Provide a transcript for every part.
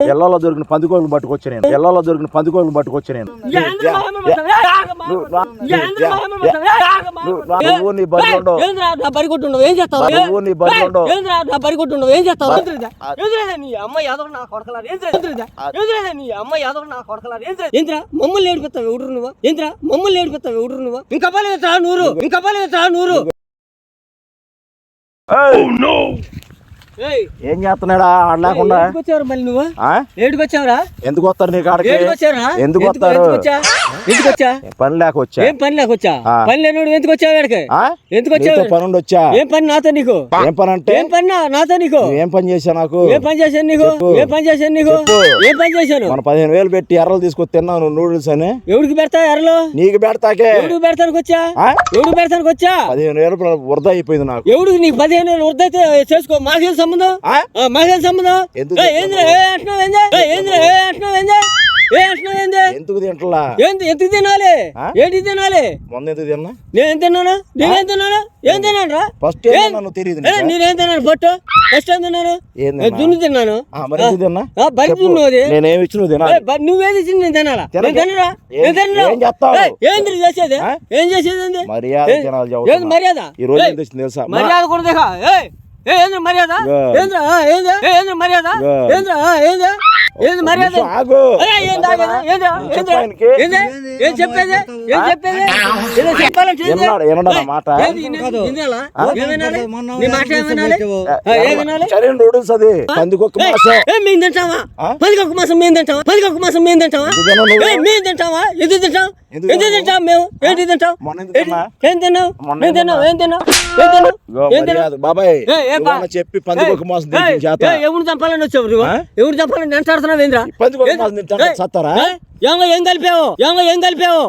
ఎల్లలో దొరికిన పందికోళ్ళు పట్టుకొచ్చా నేను ఎల్లలో దొరికిన పందికోళ్ళు పట్టుకొచ్చా నేను? ఏ. నువ్వు నీ బరి ఉండవు. చేస్తావు నువ్వు నీ బరి ఉండవు. బరి ఏం చేస్తావు ఏంద్రా ఏంద్రా నీ అమ్మ యాదవ నా కొడకలారు ఏంద్రా ఏంద్రా నీ అమ్మ యాదవ నా కొడకలారు ఏంద్రా ఏంద్రా మమ్మల్ని ఏడిపిస్తావు ఎవడు నువ్వు ఏంద్రా మమ్మల్ని ఏడిపిస్తావు ఎవడు నువ్వు ఇంకా పని నూరు ఇంకా పని నూరు ఏం చేస్తున్నాడా? ఆడ లేకుండా ఏడికి వచ్చావురా మళ్ళీ నువ్వు? ఆ? ఏడికి వచ్చావురా ఎందుకు వస్తారు నీ కాడికి? ఏడికి వచ్చావురా ఎందుకు వస్తారు? ఎందుకు వచ్చా ఎందుకు వచ్చా పని లేక వచ్చా ఏం పని. పని లేనోడు ఎందుకు వచ్చావు ఇక్కడికి ఆ? ఎందుకు నీతో వచ్చావు పని ఉండి వచ్చా ఏం పని నాతో నీకు? ఏం పని అంటే ఏం పని నాతో నీకు? ఏం పని చేశా నాకు? ఏం పని చేశాను నీకు. ఏం పని చేశాను నీకు. ఏం పని చేశాను? మన పదిహేను వేలు పెట్టి ఎర్రలు తీసుకొచ్చి తిన్నావు నువ్వు నూడిల్స్ అని? ఎవడికి పెడతా ఎర్రలో? నీకు పెడతాకే. ఎవడికి పెడతానికి వచ్చా? ఆ? ఎవడికి పెడతానికి వచ్చా? పదిహేను వేలు వృధా అయిపోయింది నాకు. ఎవడికి నీకు పదిహేను వేలు వృద్ధైతే చేసుకో. మాకేం సంబంధం? మాకేం సంబంధం? ఏందిరా ఏ అంటున్నావు ఏందిరా? ఏ అంటున్నావు ఏంది? ఏ అంటున్నావు ఏంది? ఎందుకు తింటలా? ఏంది? ఎందుకు తినాలి? ఏంటి తినాలి? మొన్న ఎందుకు తిన్నా? నేను తిన్నాను? నేనేం తిన్నాను? ఏం తిన్నాను రా? ఫస్ట్ ఏం? నువ్వు తెలియదు ఏ, నేనేం తిన్నాను? పట్టు ఫస్ట్ ఏం తిన్నాను? ఏం ఏ, తిన్నా? దున్ను తిన్నాను. మరి తిన్నా? బరి నేనేమి ఇచ్చి నువ్వు ఏ, తినాలి నువ్వేది ఇచ్చింది నేను తినాలా? నేను తినరా? ఏం- నేను తినరా? ఏం చేస్తావు? ఏంది చేసేది? ఏం చేసేది ఏంది? మర్యాద ఏ- తినాలి ఏంది. మర్యాద? ఈ రోజు ఏం తెచ్చింది తెలుసా? మర్యాద కూడా ఏయ్ ఏ ఏంద్ర మర్యాద. ఏంద్ర? ఏ, ఏంద్ర మర్యాద. ఏంద్ర? ఆ, ఏంది మర్యాద? ఆగు? ఏం చెప్పేది ఏం చెప్పేది ఏదో? చెప్పాలంటే మాట? అది పందికొక్క మాసం. మేము తింటావా? పదికొక్క మాసం మేము తింటావా? పదికొక్క మాసం మేము తింటావా? మేము తింటావా? తింటాం? తింటాం మేము? ఏంటి తింటాం? ఏం తిన్నావు? ఏం తిన్నావు? ఏం తిన్నావు? ఏం తిన్నావు? బాబాయ్. చెప్పి పందికొక్క మాసం ఎవరు చంపాలని వచ్చావు? ఎవరు చంపాలని నేను ఆడుతున్నావు ఏంద్రా ఏయ్, ఏమో ఏం కలిపావు ఏమో ఏం కలిపావు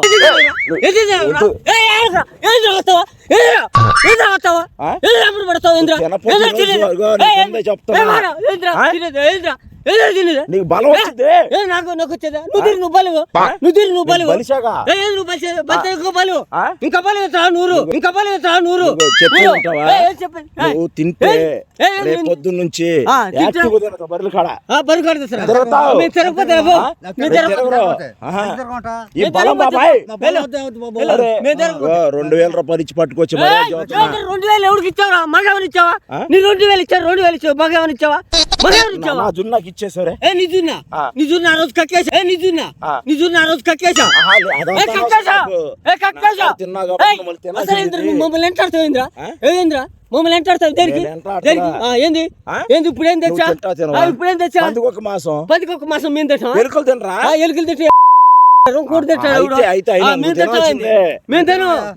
ఏం నీకు బలం వచ్చింది. ఏ నాకు నాకు వచ్చేదా? నువ్వు తిరిగి నువ్వు బలువు. నువ్వు తిరిగి నువ్వు బలువు. బలిశాగా? ఏ, నువ్వు? బలిస్తే ఇంకో? ఇంకా నూరు. ఇంకా బలువు ఎత్తా నూరు. నువ్వు తింటే రేపు పొద్దున్న నుంచి బర్రెల కాడ. మీరు? మీరు రేపు తిరగకపోతే తిరగరు. ఆహా. ఈ బలం బాబాయ్ రెండు వేల రూపాయలు ఇచ్చి పట్టుకొచ్చి రెండు వేలు ఎవరికి ఇచ్చావా మగవని ఇచ్చావా? నీ రెండు వేలు ఇచ్చావు రెండు వేలు ఇచ్చావు మగవని ఇచ్చావా? మగవని ఇచ్చావా? నాకు ఇచ్చేసరే? ఏ నిజున్నా? ఆ. నిజున్నా ఆ రోజు కక్కేసా ఏ నిజున్నా? ఆ. నిజున్నా ఆ రోజు కక్కేసా ఆహా, లే, ఏ అదంతా కక్కేసా నాకు. ఏ కక్కేసా నాకు తిన్నా కాబట్టి ఏయ్, మళ్ళీ అసలు తినాల్సింది. ఏంద్రా నువ్వు మమ్మల్ని ఎంటాడుతావు ఏంద్రా ఆ? ఏంద్రా మమ్మల్ని ఎంటాడుతావు దేనికి? నేను ఎంటాడుతున్నా. దేనికి? ఆ, ఏంది? ఆ? ఏంది ఇప్పుడు ఏం తెచ్చా ఇప్పుడు ఏం తెచ్చా? పందికొక్క మాసం. పదికి ఒక మాసం మేము తెచ్చామా? ఎలుకలు తినరా? ఎలుకలు తెచ్చి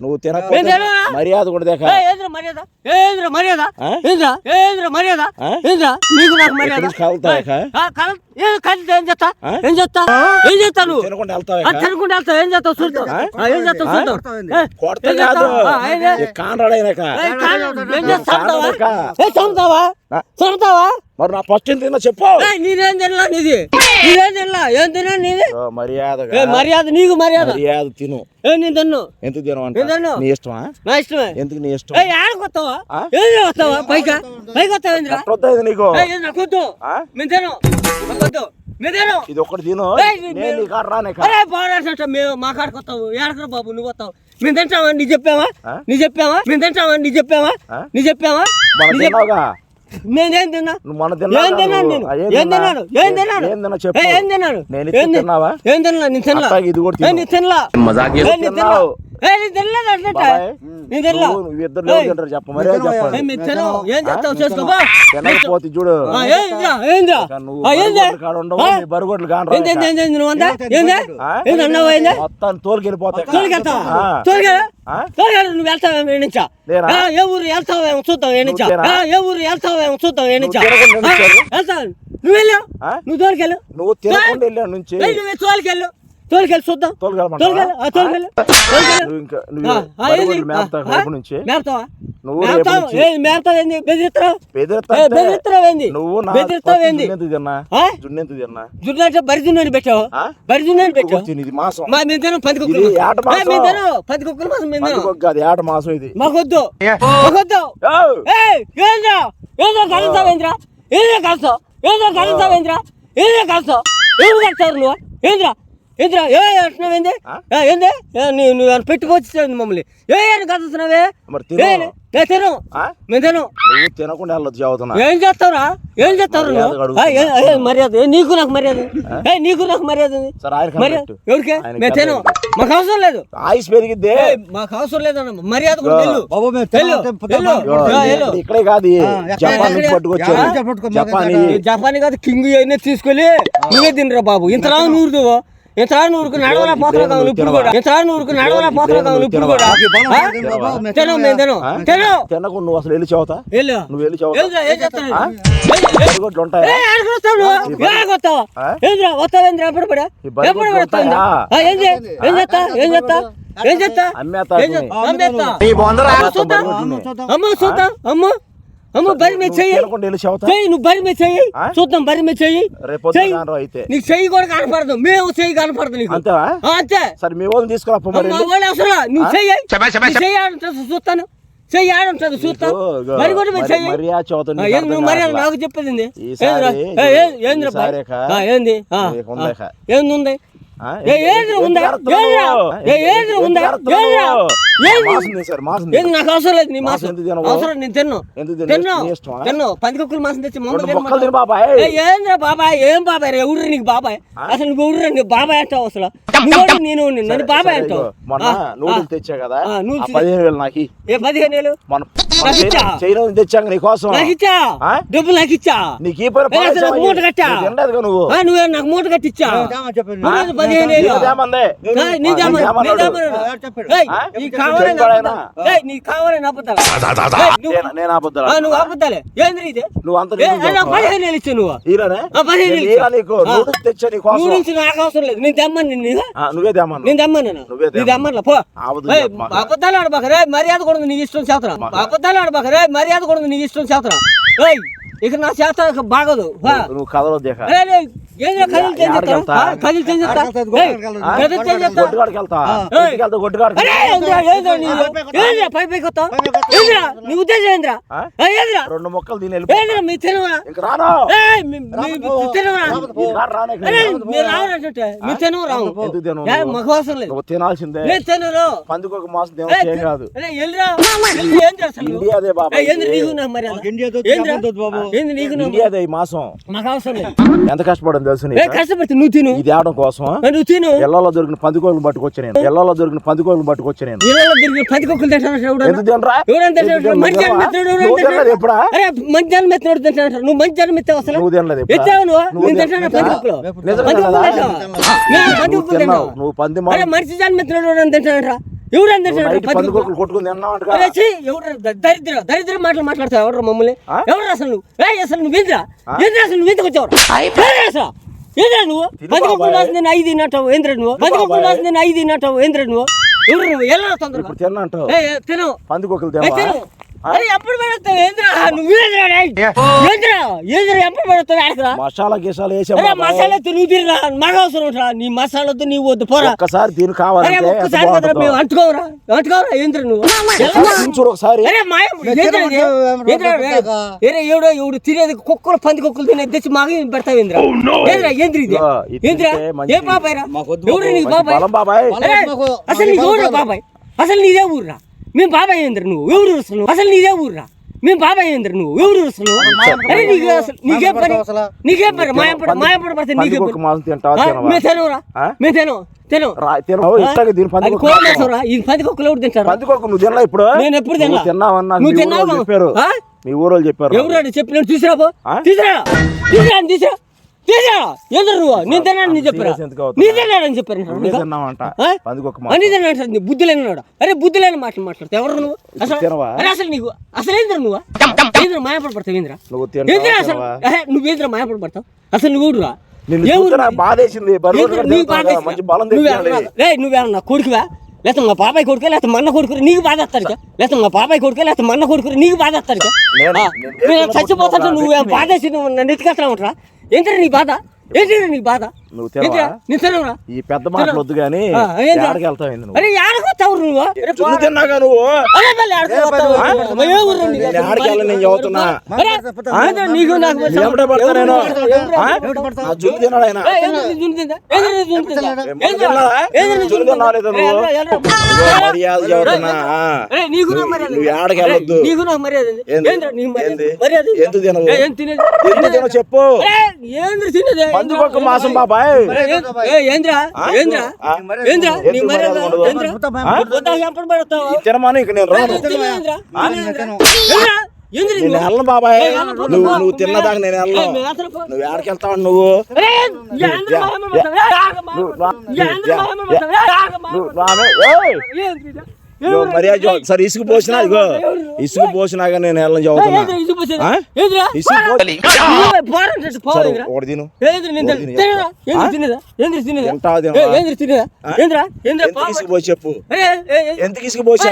నువ్వు? మర్యాద కూడా మర్యాద? మర్యాద? మర్యాద? మర్యాద? ఏం కలిసి ఏం చేస్తా? ఏం చేస్తా? ఏం చేస్తా నువ్వు తినకుండా వెళ్తావా? ఏం చేస్తావు? ఏం? చేస్తావు? ఏం చేస్తావు? ఏం చేస్తావు? చంపుతావా మరి నా ఫస్ట్ తిన్నా చెప్పు. నేనేం తినలా నీది? తినలా? ఏం తిన్నా నీది? ఏ మర్యాద నీకు మర్యాద? మర్యాద తిను. ఏ నేను తిన్ను. ఎందుకు తిన్ను. నీ ఇష్టమా? నా ఇష్టమే. ఎందుకు నీ ఇష్టం? ఏ ఆడకు వస్తావా ఆ? ఏం వస్తావా ఎట్లొద్దా ఇది నీకు వద్దు. తిను నాకు వద్దు. మేము తిను. ఇది ఒక్కటి తిను. నేను కాడ రానే. అరే మేము మా కాడికి వస్తావు ఏడకరా బాబు నువ్వు వస్తావు. మేము తింటావా నీ చెప్పావా? నీ చెప్పావా? మేము తింటావా నీ చెప్పావా? నీ చెప్పావా? నేనేం తిన్నా? ఏం తిన్నాను నేను? ఏం తిన్నాను? ఏం తిన్నాను? ఏం తిన్నా చెప్పు? ఏ, తిన్నాను? నేను తిన్నావా? ఏం తిన్నా నేను తినలా. అట్లాగే ఇది కూడా ఏ, తిను. నీ తినలా. మజాక్ ఏ, నువ్వు ఇద్దరు చెప్పు మరే చూడు. బరుగొడ్లు కాడ ఉండవు ఆ? నీ బరుగొడ్లు కాను ఏంది ఏంది ఏంది నువ్వు మొత్తం తోలుకెళ్ళిపోతాయి. ఏ ఊరు వెళ్తావేమో చూద్దాం ఏ ఊరు వెళ్తావేమో చూద్దాం? వెళ్తావు? నువ్వు వెళ్ళు ఆ? నువ్వు తోలుకెళ్ళు. నువ్వు తోలుకెళ్ళు. తోలుకెళ్ళి చూద్దాం. జున్నంటే బరి జున్నని పెట్టావు? బరి జున్నని పెట్టావు? మా మేము తినం పది ఇది కుక్కలు ఏట మాసం. మేము తినం పది కుక్కలు మాసం మేము తినం పండుగ కాదు ఏట మాసం ఇది. మాకొద్దు. మాకొద్దు. ఏయ్! ఏయ్ ఏంద్రా? ఏంద్రా కలుస్తావేంద్రా ఏంద్రా? కలుస్తావు? ఏంద్రా కలుస్తావేంద్రా ఏంద్రా? కాస్తావు ఏం నువ్వు? ఏంద్రా? ఏంద్రా? ఏ అంటున్నావు ఏంది? నువ్వు నువ్వు ఏమైనా పెట్టుకోవచ్చు మమ్మల్ని. ఏ అని కాస్తున్నావే మరి తిను. మేము తిను. నువ్వు తినకుండా వెళ్ళొచ్చు ఏం చేస్తావురా? ఏం చేస్తావు మర్యాద. నీకు నాకు మర్యాద ఏ నీకు నాకు మర్యాద ఉంది. సరే ఆయన మర్యాద. ఎవరికి? మేము తిను. మాకు అవసరం లేదు. ఆయుష్ పెరిగిద్దే. ఏయ్, మాకు అవసరం లేదన్న మర్యాద కూడా. వెళ్ళు. బాబు మేము. ఇక్కడ- కాదు? జపాన్? పట్టుకొచ్చారు. జపాన్. కాదు కింగ్ అయినా తీసుకెళ్ళి నువ్వే తినరా బాబు. ఇంతలా నూరుదు ఇంతలా నూరుకు నడవలా పోతా కావాలి ఇప్పుడు కూడా. ఇంతలా నూరుకు నడవలా పోతా కావాలి ఇప్పుడు కూడా. బాబు, మేము తిను మేము తిను ఆ? తిను. తినకుండా నువ్వు అసలు వెళ్ళి చదువుతా వెళ్ళు. నువ్వు వెళ్ళి? అమ్మ చూద్దాం. అమ్మ. అమ్మ బరి మీద చెయ్యి. నువ్వు బరి మీద చెయ్యి? చూద్దాం బరి మీద చెయ్యి. అయితే. నీకు చెయ్యి కూడా కనపడదు. మేము చెయ్యి కనపడదు నీకు. అంతే. సరే మీ వాళ్ళని తీసుకురా అసలు నువ్వు చెయ్యి. చెయ్యి చూస్తాను. చెయ్యి ఆడుంటుంది చూస్తాం ఇగో, ఇగో, మరి కూడా మీరు మరి- చెయ్యి. మరి ఆ చదువుతా ఆ, నీకు నువ్వు చెప్పేది ఏంది? ఏంది నాకు అవసరం లేదు నీ మాసం? అవసరం నేను తిన్ను? తిన్ను. నీ ఇష్టమా? తిన్ను. పంది కుక్కలు మాసం తెచ్చి ఏందిరా బాబాయ్. ఏం బాబాయ్? రే? ఎవరు నీకు బాబాయ్? అసలు నువ్వు ఎవరు నీకు బాబాయ్ అంటావు అసలు. నువ్వు నేను నన్ను బాబాయ్ అంటావు. తెచ్చా కదా? ఆ పదిహేను వేలు నాకు. ఏ పదిహేను వేలు? మన తెచ్చాక? డబ్బులు నాకు ఇచ్చా నీకు ఈ పని మూట కట్టా నువ్వు ఆ, నువ్వే నాకు మూట కట్టిచ్చా చెప్పండి నువ్వు పదిహేను? నీకు కావాలని నువ్వు- నేను- నేను అబద్ధాలు ఆ, నువ్వు ఏంద్రీ ఇది అంత? పదిహేను వేలు పదిహేను నుంచి నాకు అవసరం లేదు నేను తెమ్మని తెమ్మను నేను తెమ్మను పో. అబద్ధాలు ఆడబాక మర్యాద కూడా నీ ఇష్టం చేతరా అబద్ధాలు ఆడబాక రే మర్యాద కూడా నీ ఇష్టం చేతరా? ఏయ్ ఇక నా చేత బాగోదు. నువ్వు రెండు మొక్కలు తినాల్సిందే. పందుకొక మాసం కాదు? ఇండియాదే బాబా. ఇండియాదే మాసం. ఎంత కష్టపడని కష్టపడి నువ్వు తిను. ఇది ఆడడం కోసం నువ్వు తిను. ఎల్లలో దొరికిన పందికోళ్ళు పట్టుకొచ్చా నేను. ఎల్లలో దొరికిన పందికోళ్ళు పట్టుకొచ్చా నేను. ఇళ్ళలో తిరిగి పది కుక్కలు తింటాను ఎవడన్నా? ఎందుకు తినరా? ఎవరైనా తింటాడు? నువ్వు జనం ఎత్తావు అసలు? నువ్వు తినలేదు? ఎత్తావు నువ్వు? తింటాను పది కుక్కలు నిజంగా పది కుక్కలు తినలేదా? తింటావా? నేను పది నువ్వు పంది మనిషి జనం ఎవరైనా తింటాడు ఎవరు ద- దరిద్ర దరిద్ర మాటలు మాట్లాడతావు ఎవరు మమ్మల్ని? ఎవరు అసలు నువ్వు? ఏయ్ అసలు నువ్వు ఏంద్రా ఏంద్రా అసలు నువ్వు ఎందుకు వచ్చావు? ఏంద్రా నువ్వు? తిను పది కుక్కలు బాబాయ్. రాసి నేను ఐదు తిన్నట్టావు ఏంద్రా నువ్వు? పది కుక్కలు బాబాయ్. రాసి నేను ఐదు తిన్నట్టావు ఏంద్రా నువ్వు? ఎవరు నువ్వు? ఎలా తొందరగా? ఇప్పుడు తిన్నంటావు. ఏయ్, ఏయ్, తిను. పందికొక్కులు ఏయ్, తినవా? తిను. అరే ఎప్పుడు పెడతావు? ఏంద్రా? నువ్వు ఏంద్రా? ఏంద్రా? ఎప్పుడు పెడతావు? ఆడకరా మసాలా గిసాలు వేసా అరే మసాలా వద్దు, నువ్వు తినరా మాకు అవసరం ఉంటా నీ వద్దు పోరా. ఒక్కసారి. మేము అంటుకోవరా. అంటుకోవరా ఏంద్రా నువ్వు? చూడు ఒకసారి. అరే మాయం? ఏమన్నా ఏరే ఎవడో ఎవడు తినేది కుక్కలు పంది కుక్కలు తినేది తెచ్చి మాకు పెడతావు ఏంద్రా? ఏంద్రా ఏంద్రి ఇది? ఇదిగో, ఇది ఏంద్రా? తింటే మంచిది. ఏ బాబాయ్ రా? ఎవడు నీకు మంచి బాబాయ్? బలం బాబాయ్. అరే, మాకు- అసలు నీకు. బాబాయ్? అసలు నీదే ఊర్రా? మేము బాబాయ్ ఏంద్ర నువ్వు? ఎవరు అసలు నువ్వు? అసలు నీదే ఊర్రా? మేము బాబాయ్ ఏంద్ర నువ్వు? ఎవరు అసలు నువ్వు? అరే నీకు అసలు. నీకే పని? పని? మాయపడ మాయపడ పడితే పని? మేము తినవురా? మేము తినవు. మీ ఊరోళ్ళు? చెప్పారు. ఎవరు అని చెప్పి నేను తీసురా? తీసురా తీసురా. అని తీసురా తీసురా ఎందుకు నువ్వు నేను తిన్నాను నీ చెప్పరా? serious ఎందుకు అవుతున్నావు? నీ తిన్నాడని చెప్పారు నువ్వే తిన్నావంట? ఆ? పందికొక్క అని మాసం తిన్నాడు నీ బుద్ధి లేనివాడు అరే బుద్ధి లేని మాటలు మాట్లాడతావు. ఎవరు నువ్వు? అసలు అసలు నీకు అసలు ఏంద్ర? నువ్వు ఏంద్ర ఏంద్ర ఏంద్ర అసలు? నువ్వేంద్ర నువ్వు రే నువ్వేమన్నా కొడుకువా? లేకపోతే మా బాబాయ్ కొడుకు? లేకపోతే మన్న కొడుకు నీకు బాధ వస్తారు లేకపోతే మా బాబాయ్ కొడుకు? లేకపోతే మన్న కొడుకు నీకు బాధ వస్తారు నేను- నేను నేను దేశంలో చచ్చిపోతాంటే పుట్టిన నువ్వు. బాధేసి నువ్వు నన్ను ఎత్తుకెళ్తా ఉంటారా ఏంటంటే నీ బాధ? ఏంటంటే నీ బాధ? నువ్వు ఈ పెద్ద మాటలు వద్దు వెళ్తావు నువ్వు? అరే నువ్వు? తిన్నాగా నువ్వు అరే మళ్ళీ ఆడికి నేను చదువుతున్నా ఏంద్రా నీకు పడతా నేను? తిన్నాడు? ఆయన? నువ్వు? మర్యాద చదువుతున్నా నువ్వు. ఆడకి వెళ్ళొద్దు. మర్యాద. ఎందుకు తినవు? ఎందుకు తినవు చెప్పు. ఏంద్రా తినేది? మాసం బాబాయ్ ఇక నేను రాను. నేను నువ్వు? వెళ్ళను బాబాయ్. నువ్వు. నువ్వు తిన్నదాకా నేను వెళ్ళను. నువ్వు ఎక్కడికి వెళ్తావు నువ్వు? రామే మర్యాద. సరే ఇసుకు పోసినా ఇగో ఇసుకు పోసినాక నేను వెళ్ళని చదువుతున్నా? ఇసుకు పోసి చెప్పు. ఎంత ఇసుకు పోసా?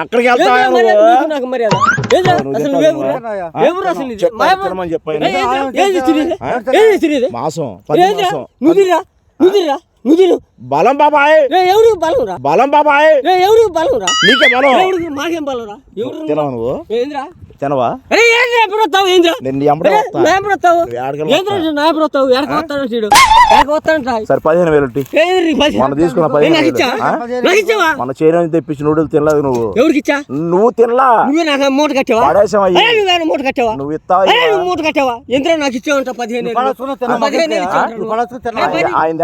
ఎక్కడికి వెళ్తావా ఏంద్రా మాసం పది ఏంద్రా? మాసం. నువ్వు? నువ్వు? నువ్వు. బలం బాబాయ్. ఎవరికి బలం రా? బలం బాబాయ్. ఎవరికి బలం రా? నీకే బలం. ఎవరికి? మాకేం బలం రా? ఎవరు? తినవా నువ్వు? ఏంద్రా? తినవా? అరే ఏంద్రా ఎప్పుడు వస్తావు ఏంద్రా? నేను నా ఎప్పుడు వస్తావు? నువ్వు ఏంద్రా నా ఎప్పుడు వస్తావు? ఎడక వస్తాను చూడు ఎడక వస్తానంట సరే పదిహేను వేలు. ఏంద్రీ మొన్న తీసుకున్న పదిహేను మన చైనా తెప్పించి నూడిల్స్ తినలేదు నువ్వు. ఎవరికి ఇచ్చా? నువ్వు తినలా. నువ్వే నాకు మూట కట్టావా? నువ్వేనా మూట కట్టావా? నువ్వు ఇస్తావా నువ్వు మూట కట్టావా? ఎంద్రా నాకు ఇచ్చావంట పదిహేను పదిహేను నువ్వు. ఆయన- ఆయన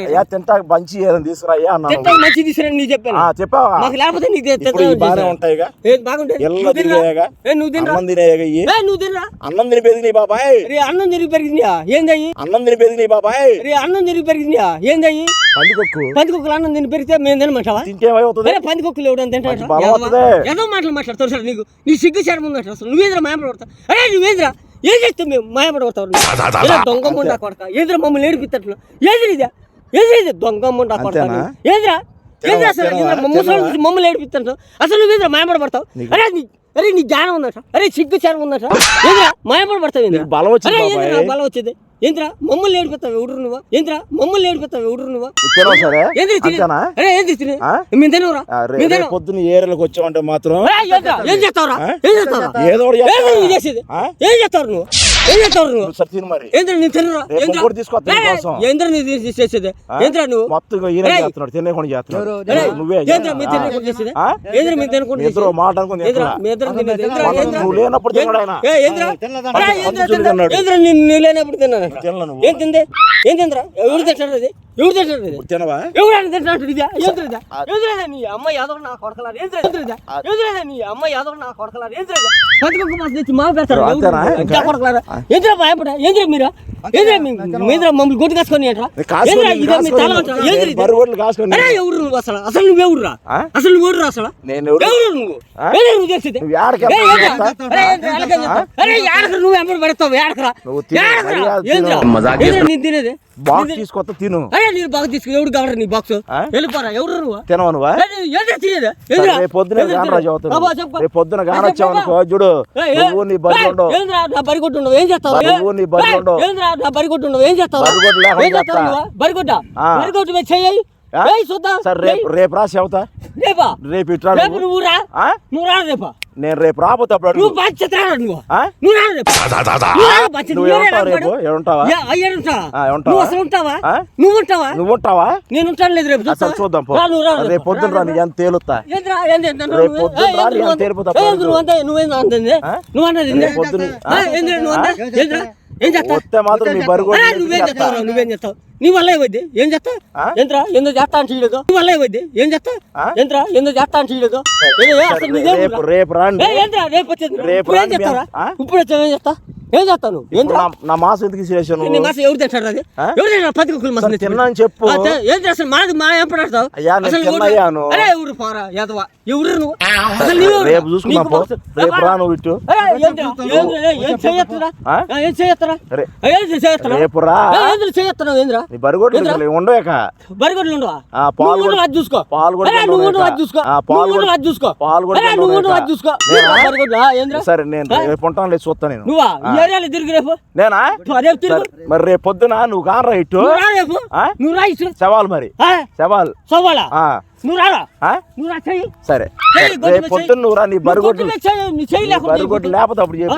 అయ్యా తింటా మంచి ఏదైనా తీసుకురాయ్యా అన్నాను. తింటా మంచి తీసుకురా నీకు చెప్పాను. ఆ, చెప్పావా? మాకు లేకపోతే నీకు ఇప్పుడు ఈ బాగానే ఉంటాయిగా? ఏది బాగుంటుంది ఎల్ల? తిరిగాయగా నువ్వు తినరా? అన్నం తినేయగా నువ్వు తినరా? అన్నం తిని పెరిగినాయి బాబాయ్. రే అన్నం తిరిగి పెరిగిందా? ఏందయ్యి అన్నం తిని పెరిగినాయి బాబాయ్. రే అన్నం తిరిగి పెరిగిందా? ఏందయ్యి పందికొక్కు. పందికొక్కులు అన్నం తిని పెరిగితే మేము తినమంటావా? తింటే ఏమవుతుంది అరే పందికొక్కులు ఎవడని. ఏదో మాటలు మాట్లాడతావు సార్ నీకు. నీ సిగ్గు చేయడం ఉంది అసలు. నువ్వేంద్ర మాయపడతావు అరే నువ్వేంద్ర? ఏం చేస్తావు మేము మాయపడతావు దొంగ ముండా కొడక ఏంద్ర మమ్మల్ని ఏడిపిత్తట్లు ఏంద్ర ఇదా? ఏంద్ర ఇది దొంగ ముండా కొడక? అంతేనా? ఏంద్ర? ఏంద్ర అసలు? ఏంద్ర? ముసలి చూసి మమ్మల్ని ఏడిపిస్తాను అసలు నువ్వేంద్ర మాయపడబడతావు అరే నీ అరే నీ జ్ఞానం ఉందట. అరే సిగ్గు చేరం ఉందట. ఏంద్ర? మాయపడబడతావు ఏంద్ర? బలం వచ్చింది ఏంద్ర? బలం వచ్చేది. ఏంద్ర మమ్మల్ని ఏడిపిస్తావు ఎవడు నువ్వు? ఏంద్ర మమ్మల్ని ఏడిపిస్తావు ఎవడు నువ్వు? సరే తిని? తినవు. పొద్దున్న ఏరియాలకు వచ్చావంటే మాత్రం? ఏం చేస్తావురా? ఏం చేస్తావురా? ఏదో చేస్తావా? ఏం చేస్తావు నువ్వు? ఏం చేస్తావు నువ్వు నువ్వు తిను మరి. ఏంద్ర నేను తినరా? ఏంద్రా? ఇంకోటి తీసుకొస్తా నీకోసం. ఏంద్ర నీ తీసి చేసేది? ఏంద్రా నువ్వు? మొత్తం ఈయన. చేస్తున్నాడు తినేకుండా చేస్తున్నాడు. నువ్వే ఏంద్ర మీ తినకుండా చేసేది? ఏంద్ర మీ తినకుండా చేసేది? మాట అనుకుని ఏంద్ర. మీ ఇద్దరు తినేది ఏంద్ర నువ్వు లేనప్పుడు తిన్నాడు ఆయన. ఏ, ఏంద్ర? ఏంద్ర తిన్నా? నేను లేనప్పుడు తిన్నాను తినలా నువ్వు? ఏం తిందే? ఏం తింద్రా? ఎవరు తింటాడు అది? ఎవరు తింటాడు ఇది తినవా? ఎవరైనా తింటాడు ఇదా? ఏంద్రదా ఏంద్రదా నీ అమ్మ యాదవ నా కొడకలారు ఏంద్రదా ఏంద్రదా నీ అమ్మ యాదవ నా కొడకలారు ఏంద్రదా పట్టుకొక్క మాస్ తెచ్చి మా పెడతారు. కొడకలారా? ఏంద్రా భయపడ ఏంద్రా మీరా ఏంద్రా మీద్రా మమ్మల్ని గొడ్డు కాసుకొని కాసుకొని, ఏంద్రా ఇదే మీ తల ఏంద్రా కాసుకొని. అరే ఎవరు నువ్వు అసలు అసలు నువ్వు ఎవరురా ఆ? అసలు నువ్వు ఎవరురా అసలు నేను ఎవరు? నువ్వు నువ్వు చేసేది నువ్వు? అరే ఏడకరా నువ్వు ఎంబడి పడతావు ఏడకరా ఏంద్రా నేను తినేది బాక్స్ తీసుకొస్తా తిను. అరే నేను బాగా తీసుకు ఎవడు కావరా నీ బాక్స్? వెళ్ళిపోరా ఎవరు నువ్వు? తినవా నువ్వా? రేపు పొద్దున గానరాజు? అవుతాడు. రేపు పొద్దున గానొచ్చావు. అనుకో చూడు నువ్వు నీ బరి ఉండవు నా బరి కొట్టుండవు ఏం చేస్తావు? నువ్వు నీ బరి ఉండవు. నా బరి కొట్టుండవు ఏం చేస్తావు? ఏం చేస్తావు బరి కొట్ట. బరి కొట్టు చెయ్యి. సరే రేపు రేపు రాసి అవుతా రేపా? రేపు ఇట్లా రేపు నువ్వు రా? నువ్వు రా రేపా. నేను రేపు రాబోతే అప్పుడు అడుగు. నువ్వు బాధ్యత నువ్వు? రేపు? రేపు? ఉంటావా? నేను ఉంటాను లేదు రేపు చూద్దాం పో. రా, నువ్వు రా రేపు. పొద్దున రా ఎంత తేలుతా? రేపు నువ్వు- రా, అంటుంది? అన్నది? రేపు? ఏంద్రా? ఏం చేస్తావు? నువ్వేం చేస్తావు నువ్వేం చేస్తావు? నీ వల్ల ఏమైంది? ఏం? ఎంత్రా ఎందుకు చేస్తా అంటే ఈడదు. నీ వల్ల ఏమైంది? ఏం? ఎంత్రా ఎందుకు చేస్తా అసలు నీదేం రేపు రా? రాండి. రేపు రేపు ఇప్పుడు ఏం రాండి ఏం నువ్వు? ఏంద్రా నా- మాసం ఎందుకు చేసాను నీ మాసం ఎవరు తింటారు అది? ఎవరు తింటారు? పత్తి కుక్కలు మాసం తెచ్చి తిన్నా అని చెప్పు. ఏం చేస్తాను మాది మా ఏం పడతావు అయ్యా, నేను. అరే ఎవరు పోరా యాదవా. ఎవరు నువ్వు? అసలు నీవు ఎవరు? రేపు చూసుకుందాం నీకు పో. రేపు రా నువ్వు ఇటు? ఏ, చేయొత్తురా? ఏం చేయొత్తురా? ఏం చేయొత్తున్నావు? రేపు రా. ఏ, ఏంద్రా చేయొత్తున్నావు, ఏంద్రా? నీ బరిగొడ్లు ఉండవేక బరిగొడ్లు ఉండవా? ఆ, పాలు నువ్వు కూడా- అది చూసుకో. పాలు కూడా అరే, నువ్వు లేక. అది చూసుకో. ఆ, పాలు నువ్వు కూడా- అది చూసుకో. పాలు కూడా నువ్వు లేక. అది చూసుకో. బరిగొడ్లు, ఏంద్రా? సరే నేను రేపు ఉంటాను లేదు చూస్తా నేను. నువ్వా? నేనా? మరి రేపు పొద్దున నువ్వు కానరా ఇటు? నువ్వు రా సవాల్ మరి. సవాల్. సరే. రేపు పొద్దున్న నువ్వు రా నీ నువ్వు బరిగొడ్లు గొడ్డు మీద చెయ్యి, నీ చెయ్యి లేకుండా బరిగొడ్లు లేకపోతే అప్పుడు చెప్పు